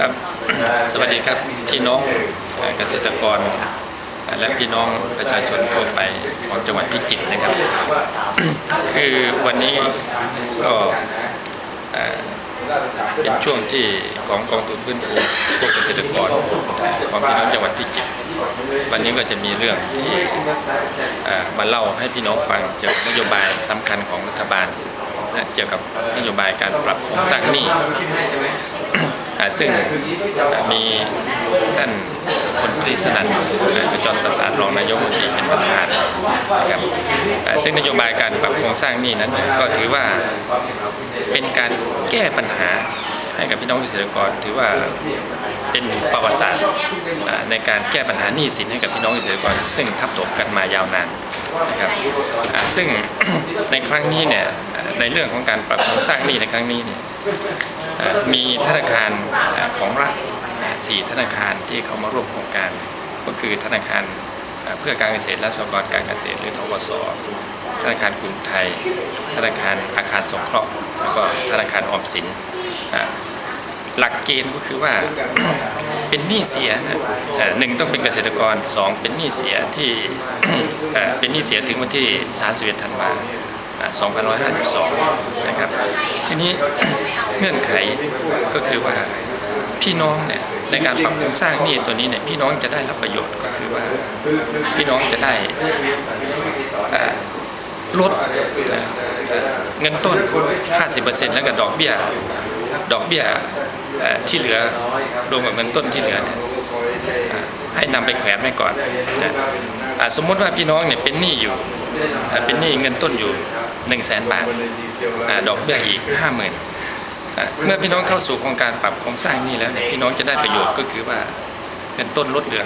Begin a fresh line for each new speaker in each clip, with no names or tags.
ครับสวัสดีครับพี่น้องเกษตรกร และพี่น้องประชาชนทั่วไปของจังหวัดพิจิตรนะครับ คือวันนี้ก็เป็นช่วงที่ของกองทุนฟื้นฟูพวกเกษตรกรของพี่น้องจังหวัดพิจิตรวันนี้ก็จะมีเรื่องที่มาเล่าให้พี่น้องฟังเกี่ยวกับนโยบายสำคัญของรัฐบาลและเกี่ยวกับนโยบายการปรับโครงสร้างหนี้ ซึ่งมีท่านพลตรีสนั่นและกจรประสานรองนายกรัฐมนตรีเป็นประธานนะครับซึ่งนโยบายการปรับโครงสร้างนี้นั้น ก็ถือว่าเป็นการแก้ปัญหาให้กับพี่น้องเกษตรกรถือว่าเป็นประวัติศาสตร์ในการแก้ปัญหาหนี้สินให้กับพี่น้องเกษตรกร ซึ่งทับถมกันมายาวนานนะครับซึ่งในครั้งนี้เนี่ยในเรื่องของการปรับโครงสร้างหนี้ในครั้งนี้เนี่ย มีธนาคารของรัฐสี่ธนาคารที่เขามาร่วมโครงการ ก็คือธนาคารเพื่อการเกษตรและสหกรณ์การเกษตรหรือทกสธนาคารกรุงไทย ธนาคารอาคารสงเคราะห์แล้วก็ธนาคารออมสินหลักเกณฑ์ก็คือว่าเป็นหนี้เสียนะหนึ่งต้องเป็นเกษตรกรสองเป็นหนี้เสียที่เป็นหนี้เสียถึงวันที่ 31 ธันวาคม2552 นะครับ ทีนี้ เงื่อนไขก็คือว่าพี่น้องเนี่ยในการปรับโครงสร้างหนี้ตัวนี้เนี่ยพี่น้องจะได้รับประโยชน์ก็คือว่าพี่น้องจะได้ลดเงินต้น 50%แล้วก็ดอกเบี้ยดอกเบี้ยที่เหลือรวมกับเงินต้นที่เหลืออให้นำไปแขวนไว้ก่อนนะสมมติว่าพี่น้องเนี่ยเป็นหนี้อยู่เป็นหนี้เงินต้นอยู่ 1 0 0 0 0แสนบาทดอกเบี้ยอีก 50,000อ่า เมื่อพี่น้องเข้าสู่โครงการปรับโครงสร้างนี้แล้วเนี่ยพี่น้องจะได้ประโยชน์ก็คือว่าเงินต้นลดเหลือ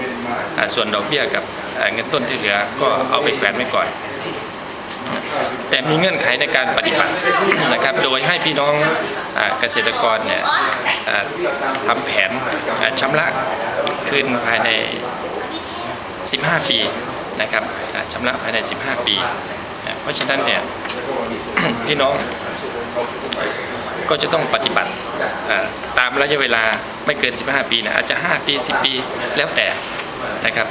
50%ส่วนดอกเบี้ยกับเงินต้นที่เหลือก็เอาไปแขวนไว้ก่อน แต่มีเงื่อนไขในการปฏิบัตินะครับ โดยให้พี่น้องเกษตรกรเนี่ยทำแผนชำระคืนภายใน 15 ปีนะครับชำระภายใน 15 ปี เพราะฉะนั้นเนี่ยพี่น้อง ก็จะต้องปฏิบัติตามระยะเวลาไม่เกิน 15 ปีนะอาจจะ 5 ปี 10 ปีแล้วแต่นะครับ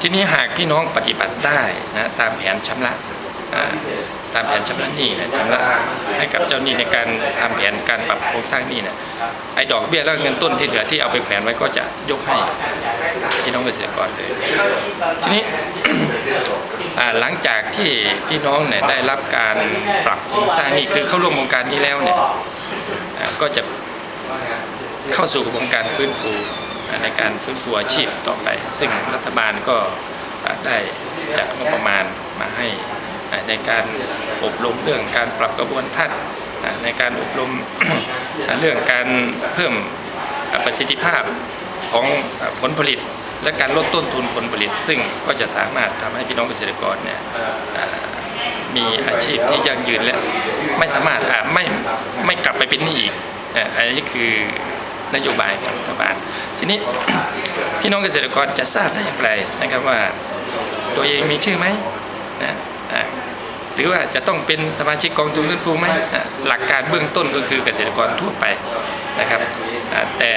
ทีนี้หากพี่น้องปฏิบัติได้นะตามแผนชำระ ตามแผนชำระหนี้นะชำระให้กับเจ้าหนี้ในการทำแผนการปรับโครงสร้างหนี้นะไอ้ดอกเบี้ยและเงินต้นที่เหลือที่เอาไปแขวนไว้ก็จะยกให้พี่น้องเกษตรกรเลย ทีนี้หลังจากที่พี่น้องเนี่ยได้รับการปรับโครงสร้างหนี้คือเข้าร่วมโครงการนี้แล้วเนี่ยก็จะเข้าสู่กระบวนการฟื้นฟูในการฟื้นฟูอาชีพต่อไป ซึ่งรัฐบาลก็ได้จัดงบประมาณมาให้ ในการอบรมเรื่องการปรับกระบวนทัศน์ในการอบรมเรื่องการเพิ่มประสิทธิภาพของผลผลิต และการลดต้นทุนผลผลิต ซึ่งก็จะสามารถทำให้พี่น้องเกษตรกรเนี่ยมีอาชีพที่ยั่งยืนและไม่สามารถไม่ไม่กลับไปเป็นหนี้อีกอันนี้คือนโยบายของรัฐบาล ทีนี้พี่น้องเกษตรกรจะทราบได้อย่างไรนะครับว่า ตัวเองมีชื่อไหม หรือว่าจะต้องเป็นสมาชิกกองทุนฟื้นฟูไหมหลักการเบื้องต้นก็คือเกษตรกรทั่วไปนะครับ แต่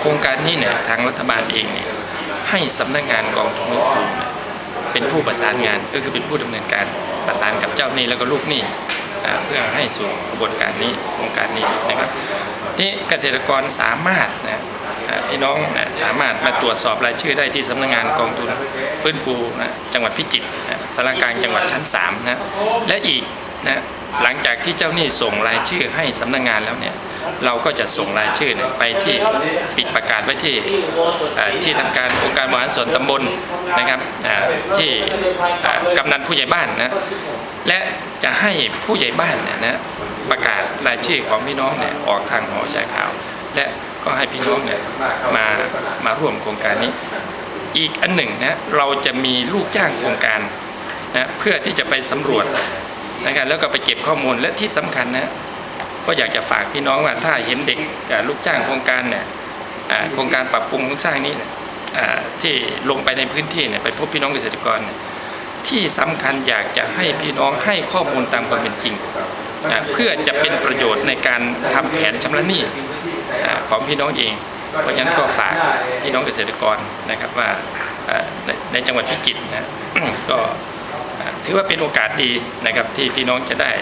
โครงการนี้เนี่ยทางรัฐบาลเองเนี่ยให้สำนักงานกองทุนเงินทุนเป็นผู้ประสานงานก็คือเป็นผู้ดำเนินการประสานกับเจ้าหนี้แล้วก็ลูกหนี้อ่เพื่อให้สู่กระบวนการนี้โครงการนี้นะครับที่เกษตรกรสามารถนะพี่น้องนะสามารถมาตรวจสอบรายชื่อได้ที่สำนักงานกองทุนฟื้นฟูนะจังหวัดพิจิตรนะ สารกลางจังหวัดชั้น3นะและอีกนะหลังจากที่เจ้าหนี้ส่งรายชื่อให้สำนักงานแล้วเนี่ยเราก็จะส่งรายชื่อไปที่ปิดประกาศไว้ที่ที่ทำการองค์การบริหารส่วนตำบลนะครับที่อ่ากำนันผู้ใหญ่บ้านนะและจะให้ผู้ใหญ่บ้านเนี่ยนะประกาศรายชื่อของพี่น้องเนี่ยออกทางหอแชร์ข่าว และก็ให้พี่น้องเนี่ยมามาร่วมโครงการนี้ อีกอันหนึ่งนะเราจะมีลูกจ้างโครงการ นะเพื่อที่จะไปสำรวจนะครับแล้วก็ไปเก็บข้อมูลและที่สำคัญนะก็อยากจะฝากพี่น้องว่าถ้าเห็นเด็กลูกจ้างโครงการเนี่ยโครงการปรับปรุงโครงสร้างนี้ที่ลงไปในพื้นที่เนี่ยไปพบพี่น้องเกษตรกรที่สำคัญอยากจะให้พี่น้องให้ข้อมูลตามความเป็นจริง เพื่อจะเป็นประโยชน์ในการทำแผนชำระหนี้ของพี่น้องเอง เพราะฉะนั้นก็ฝากพี่น้องเกษตรกรนะครับว่าในจังหวัดพิจิตรนะก็ ถือว่าเป็นโอกาสดีนะครับที่พี่น้องจะได้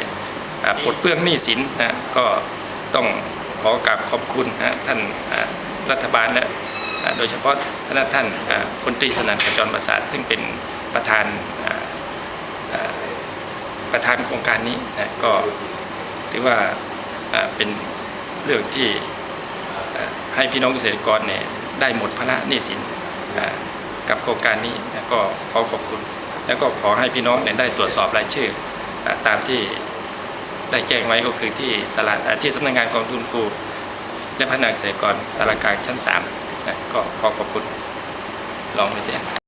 ปลดเปลื้องหนี้สินนะก็ต้องขอกราบขอบคุณนะท่านรัฐบาลและโดยเฉพาะท่านท่านพลตรีสนั่นขจรประสาทซึ่งเป็นประธานประธานโครงการนี้นะก็ถือว่าเป็นเรื่องที่ให้พี่น้องเกษตรกรเนี่ยได้หมดภาระหนี้สินกับโครงการนี้นะก็ขอขอบคุณ แล้วก็ขอให้พี่น้องเนี่ยได้ตรวจสอบรายชื่ออตามที่ได้แจ้งไว้ก็คือที่สลาที่สำนักงานกองทุนฟูและพัฒนาเกษตรกรสารกลางชั้น3ก็ขอขอบคุณลองไปเสีย